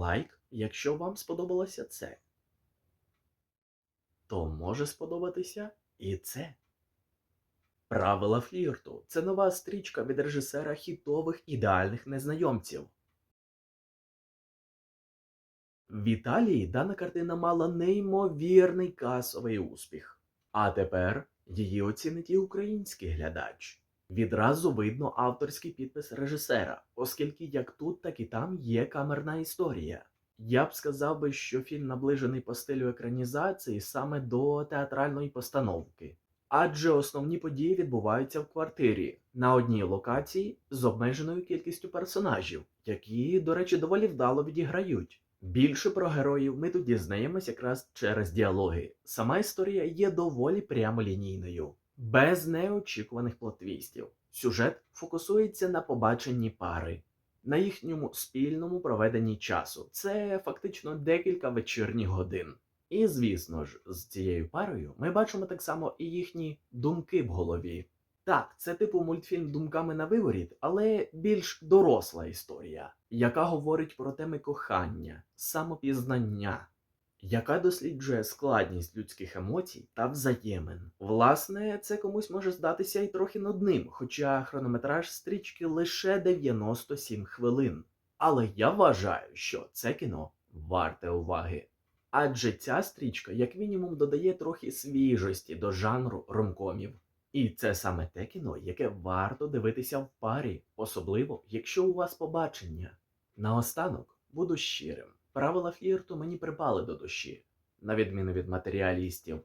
лайк, якщо вам сподобалося це. То може сподобатися і це. Правила флірту це нова стрічка від режисера хітових ідеальних незнайомців. В Італії дана картина мала неймовірний касовий успіх. А тепер її оцінить і український глядач. Відразу видно авторський підпис режисера, оскільки як тут, так і там є камерна історія. Я б сказав би, що фільм наближений по стилю екранізації саме до театральної постановки, адже основні події відбуваються в квартирі на одній локації з обмеженою кількістю персонажів, які, до речі, доволі вдало відіграють. Більше про героїв ми тут дізнаємось якраз через діалоги. Сама історія є доволі прямолінійною, без неочікуваних плотвістів. Сюжет фокусується на побаченні пари, на їхньому спільному проведенні часу. Це фактично декілька вечірніх годин. І звісно ж, з цією парою ми бачимо так само і їхні думки в голові. Так, це типу мультфільм думками на виворіт, але більш доросла історія, яка говорить про теми кохання, самопізнання, яка досліджує складність людських емоцій та взаємин. Власне, це комусь може здатися і трохи нудним, хоча хронометраж стрічки лише 97 хвилин. Але я вважаю, що це кіно варте уваги. Адже ця стрічка, як мінімум, додає трохи свіжості до жанру ромкомів. І це саме те кіно, яке варто дивитися в парі, особливо якщо у вас побачення. Наостанок буду щирим. Правила флірту мені припали до душі, на відміну від матеріалістів.